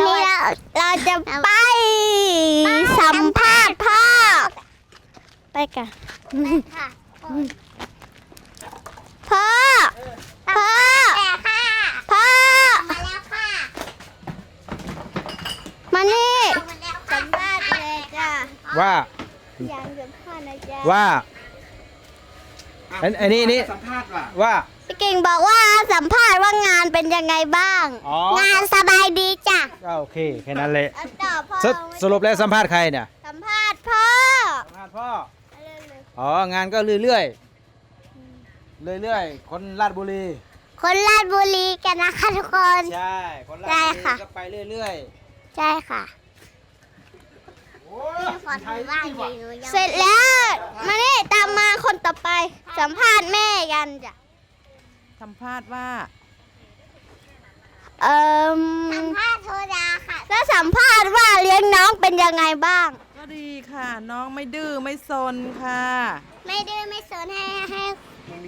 เราจะไปสัมภาษณ์พ่อ ไปกันค่ะพ่อ พ่อแต่ค่ะพ่อ มาแล้วค่ะมานี่เอามาแล้วสัมภาษณ์เลยจ้ะว่าอยากสัมภาษณ์นะจ๊ะว่าอันอันนี้นี่สัมภาษณ์ว่ะว่าพี่กิ่งบอกว่าสัมภาษณ์ว่างานเป็นยังไงบ้างอ๋องานสบายดีจ้ะก็ โอเคแค่นั้นแหละอันต่อพ่อสสรุปแล้วสัมภาษณ์ใครเนี่ยสัมภาษณ์พ่อสัมภาษณ์พ่อเร็วอ๋องานก็เรื่อยๆเรื่อยๆคนลาดบุรี คนราชบุรีกันนะคะทุกคนใช่คนลาดได้บุรีค่ะก็ไปเรื่อยใช่ค่ะๆโอ้ยขอถือว่างอยู่หนูยังๆเสร็จแล้วมานี่ตามมาคนต่อไป สัมภาษณ์แม่กันจ้ะสัมภาษณ์ว่า เอ่มสัมภาษณ์โทดาค่ะแล้ว สัมภาษณ์ว่าเลี้ยงน้องเป็นยังไงบ้าง ก็ดีค่ะ น้องไม่ดื้อไม่ซนค่ะ ไม่ดื้อไม่สนให้ให้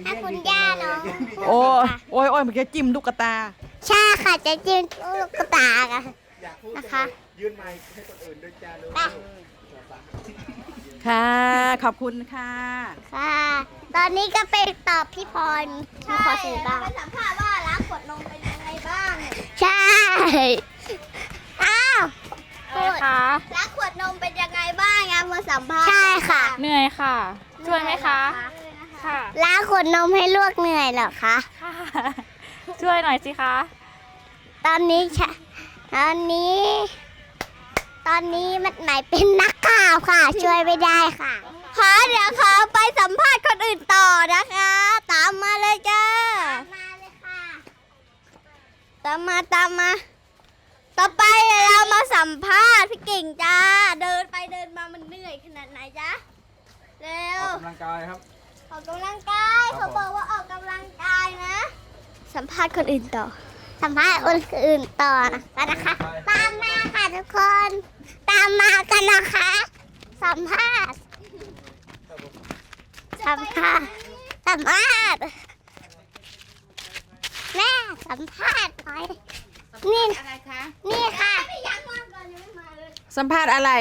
ให้คุณย่าน้องโอ้ยโอ้ยโอ้ยเมื่อกี้จิ้มลูกกระตา ใช่ค่ะจะจิ้มลูกกระตากันอยากพูดนะคะยื่นไมค์ให้คนอื่นด้วยจ้าลูกไปค่ะ ขอบคุณค่ะ ค่ะ ตอนนี้ก็ไปตอบพี่พรพี่พรสื่อบ้าง ไปสัมภาษณ์ว่าล้างขวดนมเป็นยังไงบ้าง ใช่อ้าว อะไรคะล้างขวดนมเป็นยังไงบ้างงานมาสัมภาษณ์ใช่ค่ะ เหนื่อยค่ะ ช่วยไหมคะ ค่ะ ล้างขวดนมให้ลวกเหนื่อยเหรอคะ ค่ะ ช่วยหน่อยสิคะ ตอนนี้ค่ะตอนนี้ ตอนนี้มันไหนเป็นนักข่าวค่ะ ช่วยไม่ได้ค่ะขอเดี๋ยวขอไปสัมภาษณ์คนอื่นต่อนะคะ ตามมาเลยจ้า มาเลยค่ะ ตามมาตามมา ต่อไปเรามาสัมภาษณ์พี่กิ่งจ้า เดินไปเดินมามันเหนื่อยขนาดไหนจ๊ะ เร็อว อกกำลังกายครับ ออกกำลังกายครับ เขาบอกว่าออกกำลังกายนะ สัมภาษณ์คนอื่นต่อ สัมภาษณ์คนอื่นต่อนะคะนะคะ ตามมาค่ะทุกคน ตามมากันนะคะ สัมภาษณ์สัมภาษณ์ สัมภาษณ์ แม่สัมภาษณ์หน่อย นี่อะไรคะนี่ค่ะสัมภาษณ์อะไร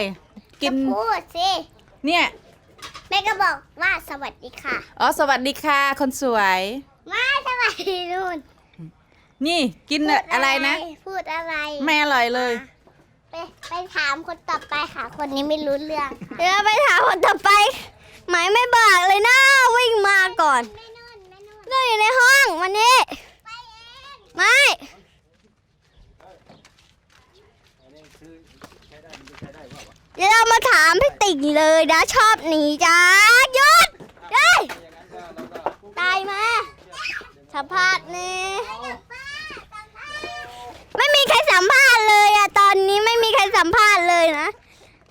กินจะพูดสิเนี่ย แม่ก็บอกว่าสวัสดีค่ะอ๋อ สวัสดีค่ะ คนสวยไม่สวัสดีนู่นนี่กินพูดอะไรนะ พูดอะไรไม่อร่อยเลย ไปไปถามคนต่อไปค่ะ คนนี้ไม่รู้เรื่องค่ะเดี๋ยวไปถามคนต่อไป หมายไม่บอกเลยนะวิ่งมาก่อนไม่นู่นไม่นู่นก็อยู่ในห้องวันนี้ ไปเอง ไม่ เดี๋ยวเรา มาถามพี่ติ่งเลยนะชอบหนีจ้าหยุดเฮ้ยตายมาสัมภาษณ์นี่ไม่มีใครสัมภาษณ์เลยอะตอนนี้ไม่มีใครสัมภาษณ์เลยนะ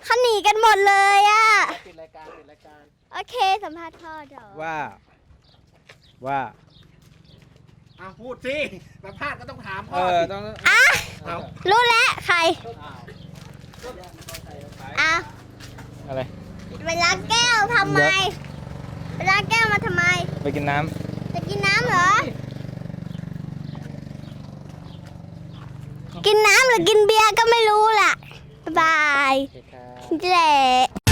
เขาหนีกันหมดเลยอะปิดรายการปิดรายการ โอเคสัมภาษณ์พ่อเดี๋ยวว่า ว่าอะพูดสิสัมภาษณ์ก็ต้องถามเอพ่ออสิต้อง อะเอารู้แล้วใครอ่ะอะไรไปล้างแก้วทำไมไปล้างแก้วมาทำไม ไปกินน้จะกินน้ำเหรอ กินน้ำหรือกินเบียร์ก็ไม่รู้ล่ะ บ๊ายบายำนี่แหละ